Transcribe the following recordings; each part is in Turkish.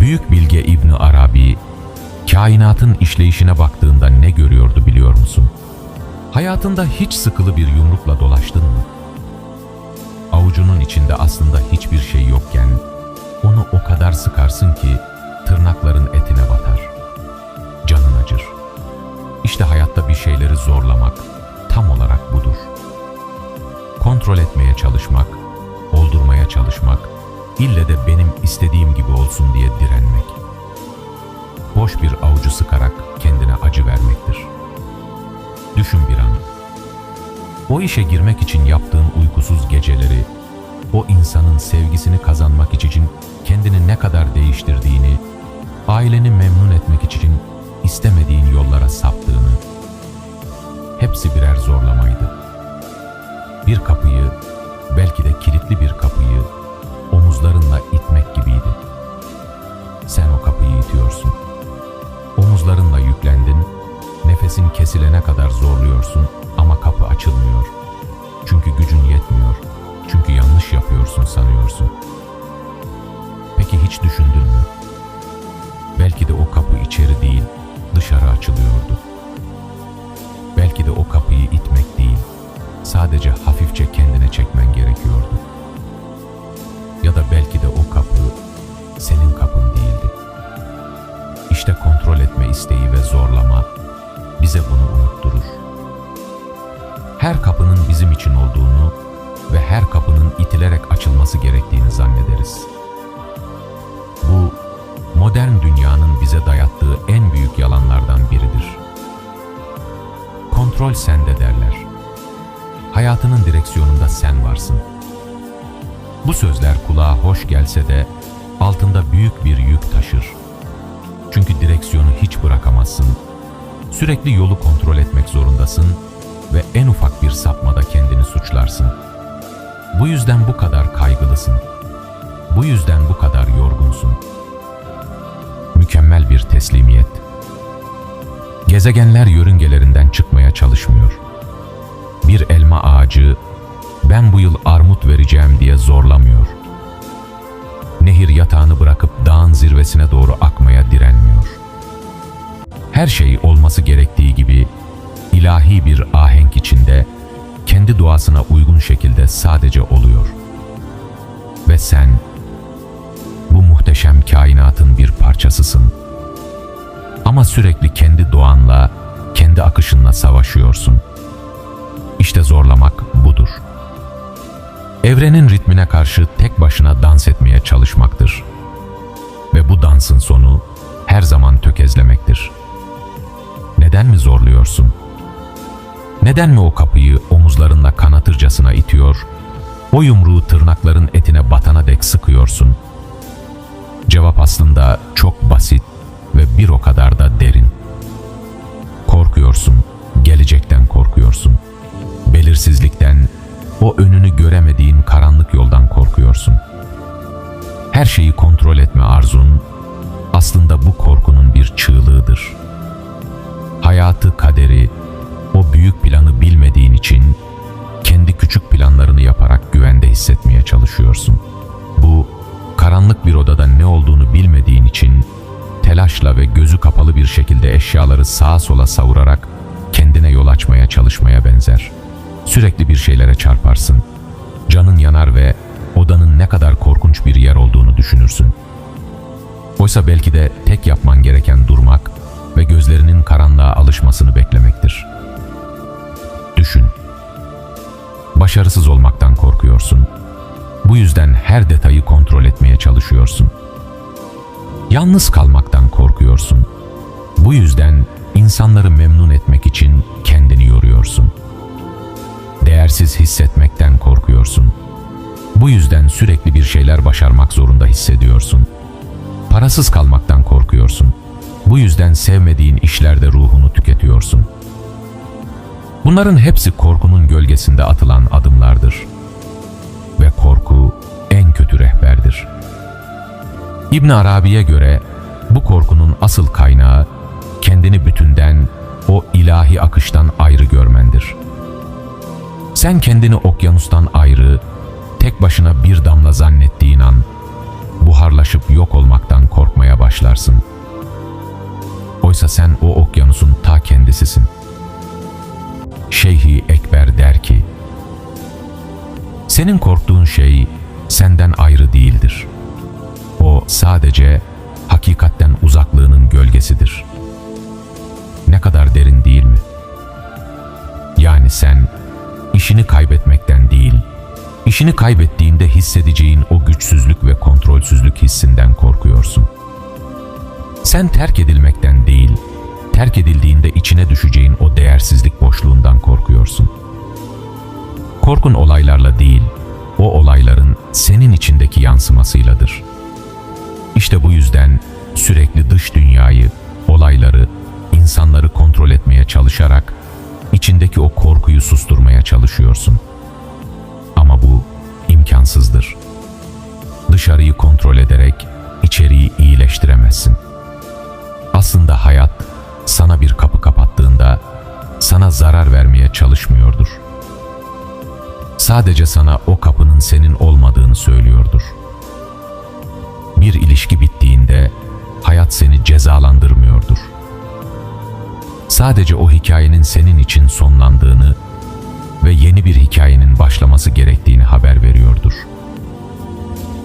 Büyük bilge İbni Arabi, kainatın işleyişine baktığında ne görüyordu biliyor musun? Hayatında hiç sıkılı bir yumrukla dolaştın mı? Avucunun içinde aslında hiçbir şey yokken, onu o kadar sıkarsın ki tırnakların etine batar. Canın acır. İşte hayatta bir şeyleri zorlamak tam olarak budur. Kontrol etmeye çalışmak, oldurmaya çalışmak, ille de benim istediğim gibi olsun diye direnmek. Boş bir avucu sıkarak kendine acı vermektir. Düşün bir an. O işe girmek için yaptığın uykusuz geceleri, o insanın sevgisini kazanmak için kendini ne kadar değiştirdiğini, aileni memnun etmek için istemediğin yollara saptığını, hepsi birer zorlamaydı. Bir kapıyı, belki de kilitli bir kapıyı omuzlarınla itmek gibiydi. Sen o kapıyı itiyorsun. Omuzlarınla yüklendin, nefesin kesilene kadar zorluyorsun ama kapı açılmıyor. Çünkü gücün yetmiyor. Çünkü yanlış yapıyorsun sanıyorsun. Peki hiç düşündün mü? Belki de o kapı içeri değil, dışarı açılıyordu. Belki de o kapıyı itmek değil, sadece hafifçe kendine çekmen gerekiyordu. İsteği ve zorlama bize bunu unutturur. Her kapının bizim için olduğunu ve her kapının itilerek açılması gerektiğini zannederiz. Bu modern dünyanın bize dayattığı en büyük yalanlardan biridir. Kontrol sende derler. Hayatının direksiyonunda sen varsın. Bu sözler kulağa hoş gelse de altında büyük bir yük taşır. Çünkü direksiyonu hiç bırakamazsın. Sürekli yolu kontrol etmek zorundasın ve en ufak bir sapmada kendini suçlarsın. Bu yüzden bu kadar kaygılısın. Bu yüzden bu kadar yorgunsun. Mükemmel bir teslimiyet. Gezegenler yörüngelerinden çıkmaya çalışmıyor. Bir elma ağacı ben bu yıl armut vereceğim diye zorlamıyor. Nehir yatağını bırakıp dağın zirvesine doğru akmaya direnmiyor. Her şey olması gerektiği gibi ilahi bir ahenk içinde kendi doğasına uygun şekilde sadece oluyor. Ve sen bu muhteşem kainatın bir parçasısın. Ama sürekli kendi doğanla, kendi akışınla savaşıyorsun. İşte zorlamak budur. Evrenin ritmine karşı tek başına dans etmeye çalışmaktır. Ve bu dansın sonu her zaman tökezlemektir. Neden mi zorluyorsun? Neden mi o kapıyı omuzlarınla kanatırcasına itiyor, o yumruğu tırnakların etine batana dek sıkıyorsun? Cevap aslında çok basit ve bir o kadar da derin. Korkuyorsun, gelecekten korkuyorsun. Belirsizlikten, o önünü göremediğin karanlık yoldan korkuyorsun. Her şeyi kontrol etme arzun aslında bu korkunun bir çığlığıdır. Hayatı, kaderi, o büyük planı bilmediğin için kendi küçük planlarını yaparak güvende hissetmeye çalışıyorsun. Bu karanlık bir odada ne olduğunu bilmediğin için telaşla ve gözü kapalı bir şekilde eşyaları sağa sola savurarak kendine yol açmaya çalışmaya benzer. Sürekli bir şeylere çarparsın. Canın yanar ve odanın ne kadar korkunç bir yer olduğunu düşünürsün. Oysa belki de tek yapman gereken durmak ve gözlerinin karanlığa alışmasını beklemektir. Düşün. Başarısız olmaktan korkuyorsun. Bu yüzden her detayı kontrol etmeye çalışıyorsun. Yalnız kalmaktan korkuyorsun. Bu yüzden insanları memnun etmek için kendini yoruyorsun. Değersiz hissetmekten korkuyorsun. Bu yüzden sürekli bir şeyler başarmak zorunda hissediyorsun. Parasız kalmaktan korkuyorsun. Bu yüzden sevmediğin işlerde ruhunu tüketiyorsun. Bunların hepsi korkunun gölgesinde atılan adımlardır. Ve korku en kötü rehberdir. İbn Arabi'ye göre bu korkunun asıl kaynağı kendini bütünden, o ilahi akıştan ayrı görmendir. Sen kendini okyanustan ayrı, tek başına bir damla zannettiğin an buharlaşıp yok olmaktan korkmaya başlarsın. Oysa sen o okyanusun ta kendisisin. Şeyhi Ekber der ki, senin korktuğun şey senden ayrı değildir. O sadece hakikatten uzaklığının gölgesidir. Ne kadar derin değil mi? Yani sen işini kaybetmekten değil, işini kaybettiğinde hissedeceğin o güçsüzlük ve kontrolsüzlük hissinden korkuyorsun. Sen terk edilmekten değil, terk edildiğinde içine düşeceğin o değersizlik boşluğundan korkuyorsun. Korkun olaylarla değil, o olayların senin içindeki yansımasıyladır. İşte bu yüzden sürekli dış dünyayı, olayları, insanları kontrol etmeye çalışarak içindeki o korkuyu susturmaya çalışıyorsun. Ama bu imkansızdır. Dışarıyı kontrol ederek içeriği iyileştiremezsin. Aslında hayat sana bir kapı kapattığında sana zarar vermeye çalışmıyordur. Sadece sana o kapının senin olmadığını söylüyordur. Bir ilişki bittiğinde hayat seni cezalandırmıyordur. Sadece o hikayenin senin için sonlandığını ve yeni bir hikayenin başlaması gerektiğini haber veriyordur.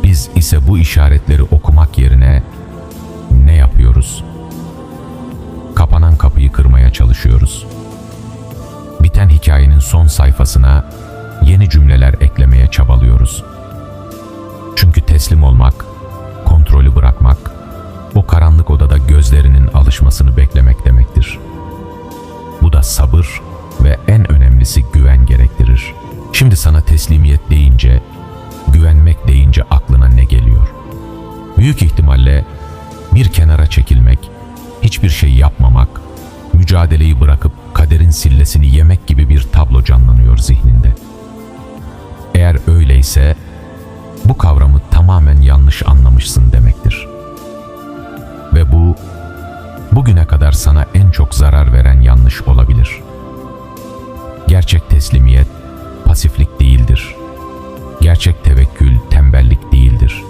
Biz ise bu işaretleri okumak yerine ne yapıyoruz? Kapanan kapıyı kırmaya çalışıyoruz. Biten hikayenin son sayfasına yeni cümleler eklemeye çabalıyoruz. Çünkü teslim olmak, kontrolü bırakmak, o karanlık odada gözlerinin alışmasını beklemek demektir. Bu da sabır ve en önemlisi güven gerektirir. Şimdi sana teslimiyet deyince, güvenmek deyince aklına ne geliyor? Büyük ihtimalle bir kenara çekilmek, hiçbir şey yapmamak, mücadeleyi bırakıp kaderin sillesini yemek gibi bir tablo canlanıyor zihninde. Eğer öyleyse bu kavramı tamamen yanlış anlamışsın demektir. Ve bu bugüne kadar sana en çok zarar veren yanlış olabilir. Gerçek teslimiyet pasiflik değildir. Gerçek tevekkül tembellik değildir.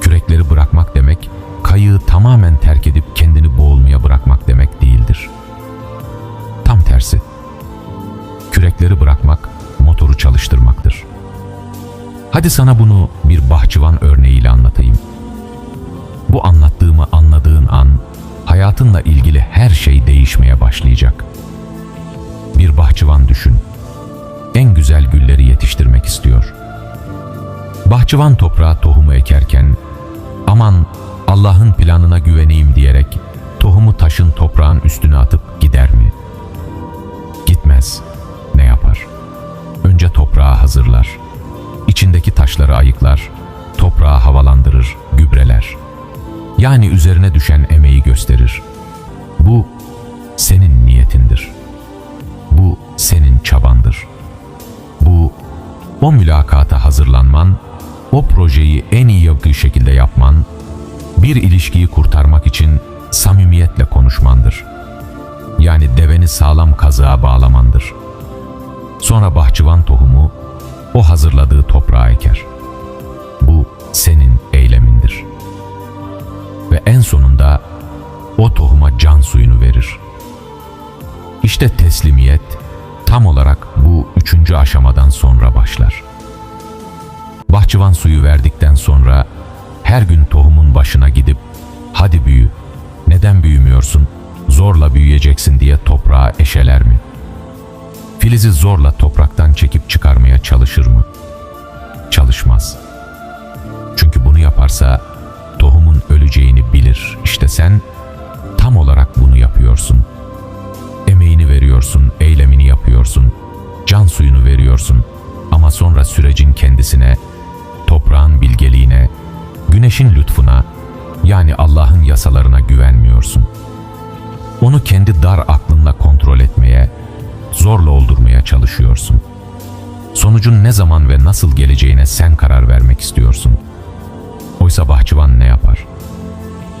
Kürekleri bırakmak demek, kayığı tamamen terk edip kendini boğulmaya bırakmak demek değildir. Tam tersi. Kürekleri bırakmak, motoru çalıştırmaktır. Hadi sana bunu bir bahçıvan örneğiyle anlatayım. Değişmeye başlayacak. Bir bahçıvan düşün. En güzel gülleri yetiştirmek istiyor. Bahçıvan toprağa tohumu ekerken aman Allah'ın planına güveneyim diyerek tohumu taşın toprağın üstüne atıp gider mi? Gitmez. Ne yapar? Önce toprağı hazırlar. İçindeki taşları ayıklar, toprağı havalandırır, gübreler. Yani üzerine düşen emeği gösterir. Bu senin niyetindir. Bu senin çabandır. Bu o mülakata hazırlanman, o projeyi en iyi yaptığı şekilde yapman, bir ilişkiyi kurtarmak için samimiyetle konuşmandır. Yani deveni sağlam kazığa bağlamandır. Sonra bahçıvan tohumu o hazırladığı toprağa eker. Bu senin eylemindir. Ve en sonunda o tohuma can suyunu verir. İşte teslimiyet tam olarak bu üçüncü aşamadan sonra başlar. Bahçıvan suyu verdikten sonra her gün tohumun başına gidip hadi büyü, neden büyümüyorsun, zorla büyüyeceksin diye toprağa eşeler mi? Filizi zorla topraktan çekip çıkarmaya çalışır mı? Çalışmaz. Çünkü bunu yaparsa tohumun öleceğini bilir. İşte sen tam olarak bunu yapıyorsun. Emeğini veriyorsun, eylemini yapıyorsun, can suyunu veriyorsun ama sonra sürecin kendisine, toprağın bilgeliğine, güneşin lütfuna yani Allah'ın yasalarına güvenmiyorsun. Onu kendi dar aklınla kontrol etmeye, zorla oldurmaya çalışıyorsun. Sonucun ne zaman ve nasıl geleceğine sen karar vermek istiyorsun. Oysa bahçıvan ne yapar?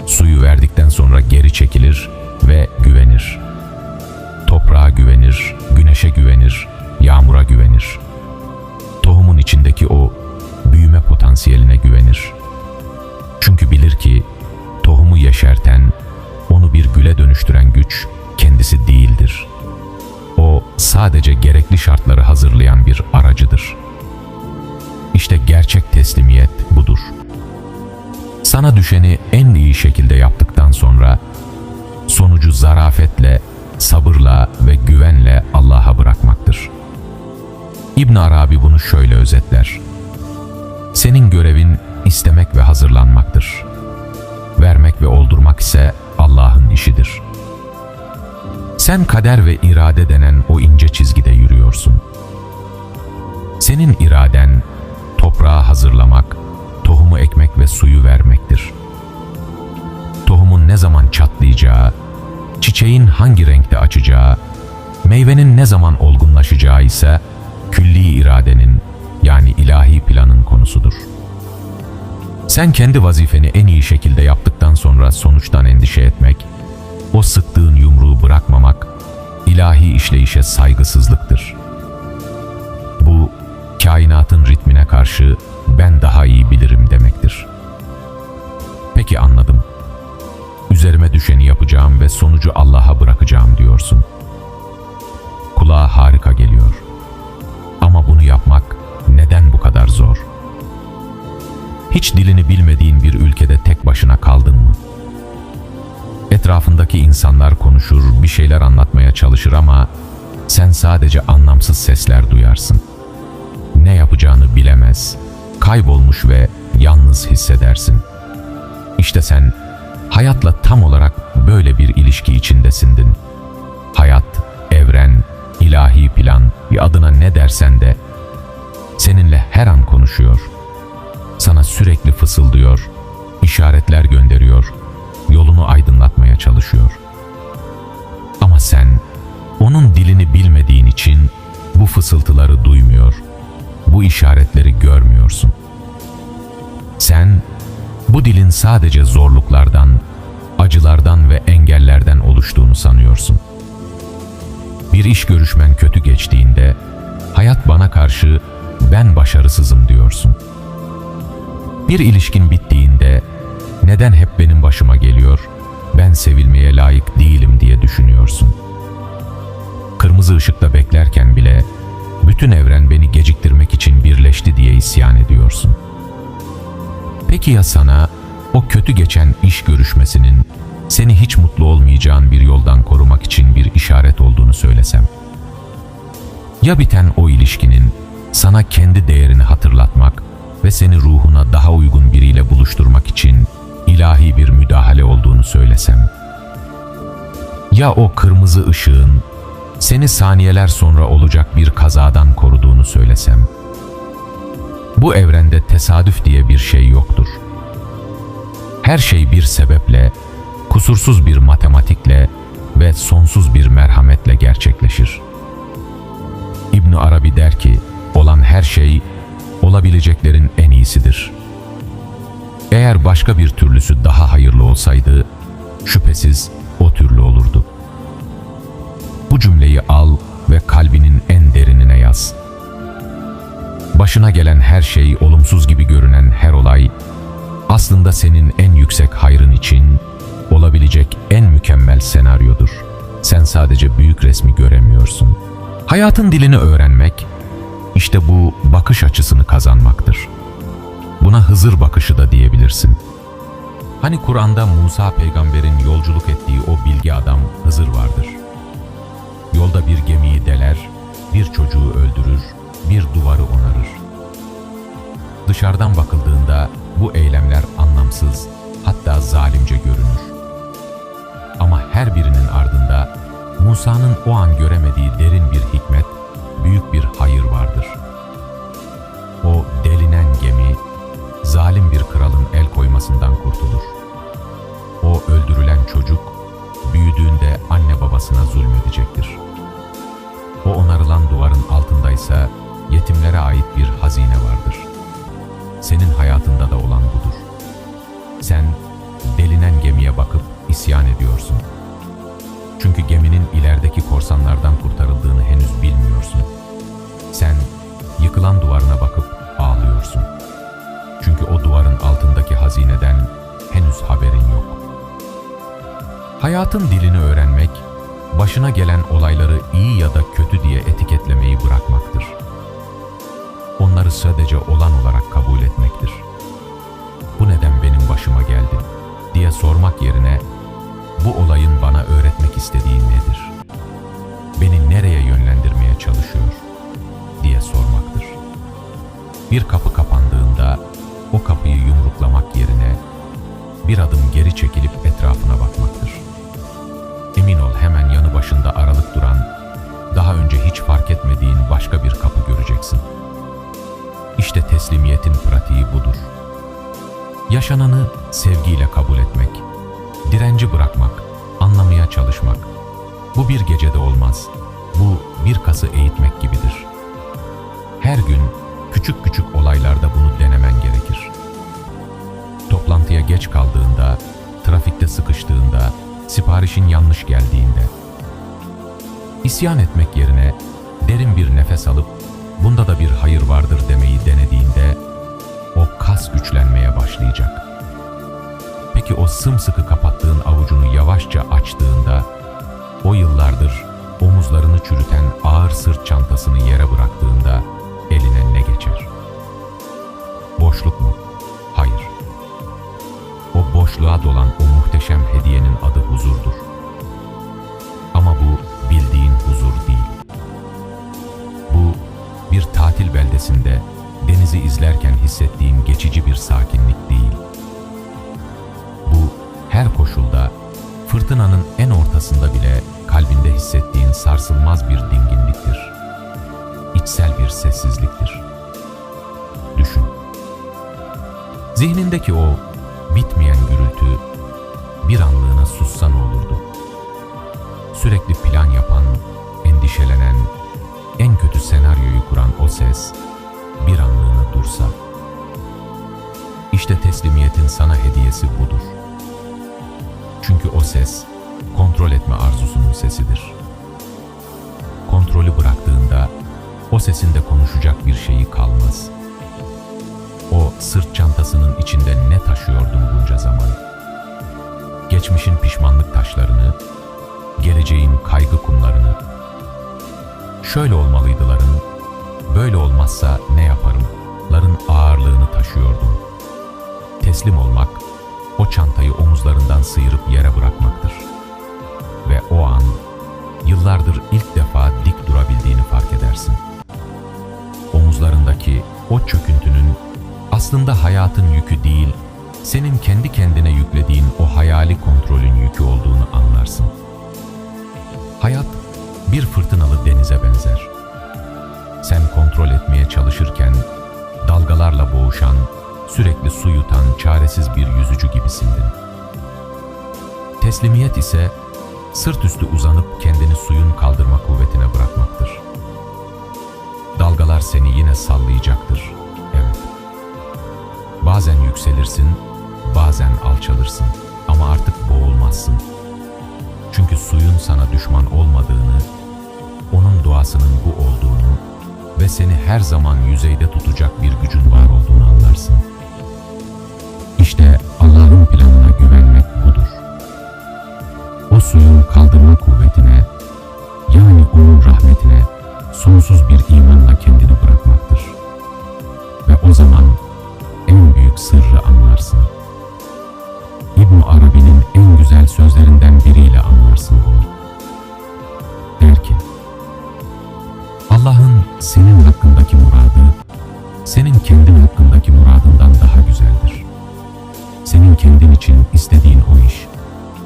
Suyu verdikten sonra geri çekilir ve güvenir. Toprağa güvenir, güneşe güvenir, yağmura güvenir. Tohumun içindeki o büyüme potansiyeline güvenir. Çünkü bilir ki tohumu yeşerten, onu bir güle dönüştüren güç kendisi değildir. O sadece gerekli şartları hazırlayan bir aracıdır. İşte gerçek teslimiyet budur. Sana düşeni en iyi şekilde yaptıktan sonra sonucu zarafetle, sabırla ve güvenle Allah'a bırakmaktır. İbn Arabi bunu şöyle özetler. Senin görevin istemek ve hazırlanmaktır. Vermek ve oldurmak ise Allah'ın işidir. Sen kader ve irade denen o ince çizgide yürüyorsun. Senin iraden toprağı hazırlamak, tohumu ekmek ve suyu vermektir. Tohumun ne zaman çatlayacağı, çiçeğin hangi renkte açacağı, meyvenin ne zaman olgunlaşacağı ise külli iradenin yani ilahi planın konusudur. Sen kendi vazifeni en iyi şekilde yaptıktan sonra sonuçtan endişe etmek, o sıktığın yumruğu bırakmamak, ilahi işleyişe saygısızlıktır. Bu, kainatın ritmine karşı ben daha iyi bilirim demektir. Peki anladım. Düşeni yapacağım ve sonucu Allah'a bırakacağım diyorsun. Kulağa harika geliyor. Ama bunu yapmak neden bu kadar zor? Hiç dilini bilmediğin bir ülkede tek başına kaldın mı? Etrafındaki insanlar konuşur, bir şeyler anlatmaya çalışır ama sen sadece anlamsız sesler duyarsın. Ne yapacağını bilemez, kaybolmuş ve yalnız hissedersin. İşte sen hayatla tam olarak böyle bir ilişki içindesindin. Hayat, evren, ilahi plan, bir adına ne dersen de seninle her an konuşuyor. Sana sürekli fısıldıyor, işaretler gönderiyor, yolunu aydınlatmaya çalışıyor. Ama sen onun dilini bilmediğin için bu fısıltıları duymuyor, bu işaretleri görmüyorsun. Sen bu dilin sadece zorluklardan, acılardan ve engellerden oluştuğunu sanıyorsun. Bir iş görüşmen kötü geçtiğinde, hayat bana karşı ben başarısızım diyorsun. Bir ilişkin bittiğinde, neden hep benim başıma geliyor, ben sevilmeye layık değilim diye düşünüyorsun. Kırmızı ışıkta beklerken bile, bütün evren beni geciktirmek için birleşti Peki ya sana o kötü geçen iş görüşmesinin seni hiç mutlu olmayacağın bir yoldan korumak için bir işaret olduğunu söylesem? Ya biten o ilişkinin sana kendi değerini hatırlatmak ve seni ruhuna daha uygun biriyle buluşturmak için ilahi bir müdahale olduğunu söylesem? Ya o kırmızı ışığın seni saniyeler sonra olacak bir kazadan koruduğunu söylesem? Bu evrende tesadüf diye bir şey yoktur. Her şey bir sebeple, kusursuz bir matematikle ve sonsuz bir merhametle gerçekleşir. İbn Arabi der ki, olan her şey olabileceklerin en iyisidir. Eğer başka bir türlüsü daha hayırlı olsaydı, şüphesiz o türlü olurdu. Bu cümleyi al ve kalbinin en derinine yaz. Başına gelen her şey, olumsuz gibi görünen her olay, aslında senin en yüksek hayrın için olabilecek en mükemmel senaryodur. Sen sadece büyük resmi göremiyorsun. Hayatın dilini öğrenmek, işte bu bakış açısını kazanmaktır. Buna Hızır bakışı da diyebilirsin. Hani Kur'an'da Musa peygamberin yolculuk ettiği o bilgi adam Hızır vardır. Yolda bir gemiyi deler, bir çocuğu öldürür, bir duvarı onarır. Dışarıdan bakıldığında bu eylemler anlamsız, hatta zalimce görünür. Ama her birinin ardında Musa'nın o an göremediği derin bir hikmet, büyük bir hayır vardır. O delinen gemi, zalim bir kralın el koymasından kurtulur. O öldürülen çocuk, büyüdüğünde anne babasına zulmedecektir. O onarılan duvarın altındaysa yetimlere ait bir hazine vardır. Senin hayatında da olan budur. Sen delinen gemiye bakıp isyan ediyorsun. Çünkü geminin ilerideki korsanlardan kurtarıldığını henüz bilmiyorsun. Sen yıkılan duvarına bakıp ağlıyorsun. Çünkü o duvarın altındaki hazineden henüz haberin yok. Hayatın dilini öğrenmek, başına gelen olayları iyi ya da kötü diye etiketlemeyi bırakmaktır. Sadece olan olarak kabul etmektir. Bu neden benim başıma geldi diye sormak yerine bu olayın bana öğretmek istediği nedir? Beni nereye yönlendirmeye çalışıyor diye sormaktır. Bir kapı kapandığında o kapıyı yumruklamak yerine bir adım geri çekilip etrafına bakmaktır. Emin ol hemen yanı başında aralık duran, daha önce hiç fark etmediğin başka bir kapı göreceksin. İşte teslimiyetin pratiği budur. Yaşananı sevgiyle kabul etmek, direnci bırakmak, anlamaya çalışmak. Bu bir gecede olmaz. Bu bir kası eğitmek gibidir. Her gün küçük küçük olaylarda bunu denemen gerekir. Toplantıya geç kaldığında, trafikte sıkıştığında, siparişin yanlış geldiğinde. İsyan etmek yerine derin bir nefes alıp bunda da bir hayır vardır demeyi denediğinde o kas güçlenmeye başlayacak. Peki o sımsıkı kapattığın avucunu yavaşça açtığında o yıllardır omuzlarını çürüten ağır sırt çantasını yere bıraktığında eline ne geçer? Boşluk mu? Hayır. O boşluğa dolan o muhteşem hediyenin adı huzurdur. Bir tatil beldesinde denizi izlerken hissettiğin geçici bir sakinlik değil. Bu her koşulda fırtınanın en ortasında bile kalbinde hissettiğin sarsılmaz bir dinginliktir. İçsel bir sessizliktir. Düşün. Zihnindeki o bitmeyen gürültü bir anlığına sussa ne olurdu? Sürekli plan yapan, endişelenen, senaryoyu kuran o ses bir anlığına dursa. İşte teslimiyetin sana hediyesi budur. Çünkü o ses kontrol etme arzusunun sesidir. Kontrolü bıraktığında o sesinde konuşacak bir şeyi kalmaz. O sırt çantasının içinde ne taşıyordun bunca zaman? Geçmişin pişmanlık taşlarını, geleceğin kaygı kumlarını. Şöyle olmalıydıların, böyle olmazsa ne yaparım? Ların ağırlığını taşıyordum. Teslim olmak, o çantayı omuzlarından sıyırıp yere bırakmaktır. Ve o an, yıllardır ilk defa dik durabildiğini fark edersin. Omuzlarındaki o çöküntünün aslında hayatın yükü değil, senin kendi kendine yüklediğin o hayali kontrolün yükü olduğunu anlarsın. Hayat bir fırtınalı denize benzer. Sen kontrol etmeye çalışırken dalgalarla boğuşan, sürekli su yutan çaresiz bir yüzücü gibisindin. Teslimiyet ise sırt üstü uzanıp kendini suyun kaldırma kuvvetine bırakmaktır. Dalgalar seni yine sallayacaktır. Evet. Bazen yükselirsin, bazen alçalırsın ama artık boğulmazsın. Çünkü suyun sana düşman olmadığını, onun duasının bu olduğunu ve seni her zaman yüzeyde tutacak bir gücün var olduğunu anlarsın. İşte Allah'ın planına güvenmek budur. O suyun kaldırma kuvvetine, yani onun rahmetine sonsuz bir imanla kendini bırakmaktır. Ve o zaman en büyük sırrı anlarsın. Senin kendin hakkındaki muradından daha güzeldir. Senin kendin için istediğin o iş,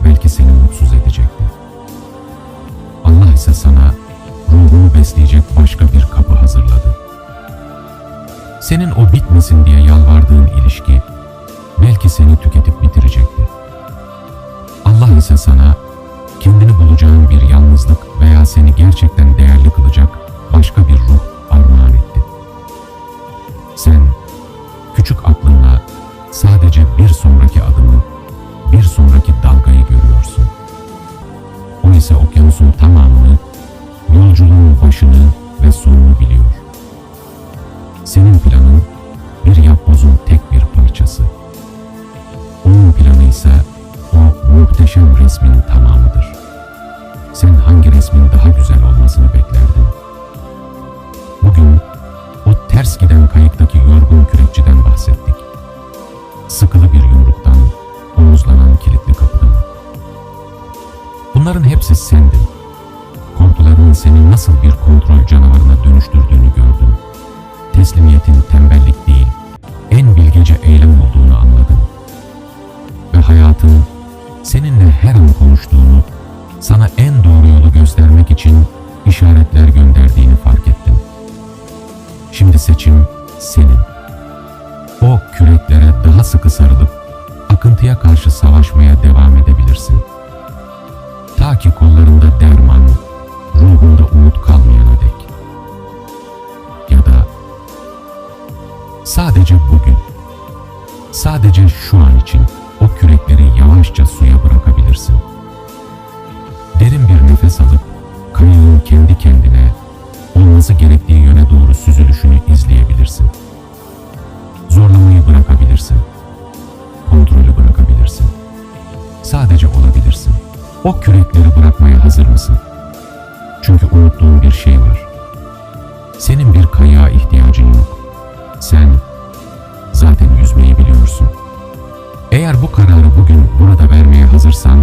belki seni mutsuz edecekti. Allah ise sana ruhunu besleyecek başka bir kapı hazırladı. Senin o bitmesin diye yalvardığın ilişki, belki seni tüketip bitirecekti. Allah ise sana kendini bulacağın bir yalnızlık veya seni gerçekten değerli kılacak başka bir ruh armağan. Sen küçük aklınla sadece bir sonraki adımı, bir sonraki dalgayı görüyorsun. O ise okyanusun tamamını, yolculuğun başını ve sonunu biliyor. Senin planın bir yapbozun tek bir ise o muhteşem resmin tamamıdır. Sen hangi resmin daha güzel olmasını beklerdin? Giden kayıktaki yorgun kürekçiden bahsettik. Sıkılı bir yumruktan, omuzlanan kilitli kapıdan. Bunların hepsi sendin. Korkularının seni nasıl bir kontrol canavarına dönüştürdüğünü gördün. Teslimiyetin tembellik değil, en bilgece eylem olduğunu anladın. Ve hayatın seninle her an konuştuğunu, sana en doğru yolu göstermek için seçim senin. O küreklere daha sıkı sarılıp akıntıya karşı savaşmaya devam edebilirsin. Ta ki kollarında derman, ruhunda umut kalmayana dek. Ya da sadece bugün, sadece şu an için o kürekleri yavaşça suya bırakabilirsin. Derin bir nefes alıp kayığın kendi kendine olması gerektiği süzülüşünü izleyebilirsin. Zorlamayı bırakabilirsin. Kontrolü bırakabilirsin. Sadece olabilirsin. O kürekleri bırakmaya hazır mısın? Çünkü unuttuğun bir şey var. Senin bir kayığa ihtiyacın yok. Sen zaten yüzmeyi biliyorsun. Eğer bu kararı bugün burada vermeye hazırsan,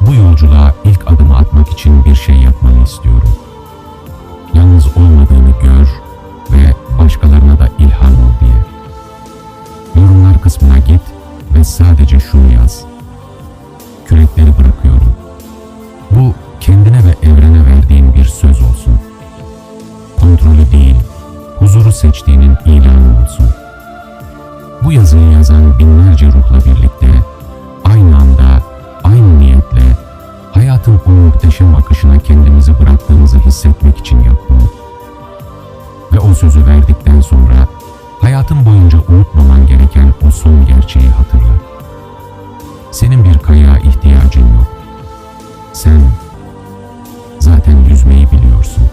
bu yolculuğa ilk adımı atmak için bir şey yapmanı istiyorum. Yalnız olmadığını gör ve başkalarına da ilham ol diye. Yorumlar kısmına git ve sadece şunu yaz. Kürekleri bırakıyorum. Bu kendine ve evrene verdiğin bir söz olsun. Kontrolü değil, huzuru seçtiğinin ilanı olsun. Bu yazıyı yazan binlerce ruhla birlikte hissetmek için yaptım. Ve o sözü verdikten sonra hayatın boyunca unutmaman gereken o son gerçeği hatırla. Senin bir kaya ihtiyacın yok. Sen zaten yüzmeyi biliyorsun.